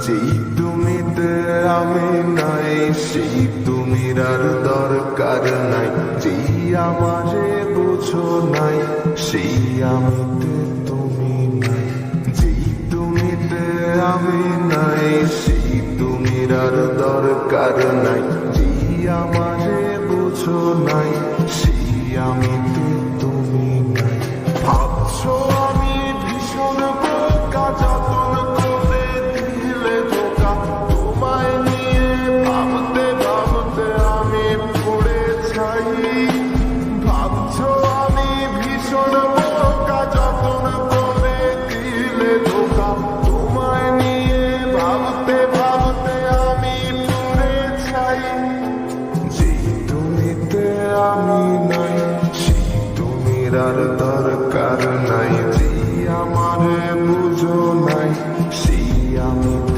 যেই তুমিতে আমি নাই, সেই তুমির আর দরকার নাই। যেই আমারে বুঝো নাই, সেই আমিতে তুমি নাই। যেই তুমিতে আমি নাই, সেই তুমির আর দরকার নাই। যেই আমারে বুঝো নাই, সেই আমিতে তুমি আমি নাই সেই তুমির আর দরকার নাই যে আমার বুঝো নাই সেই আমি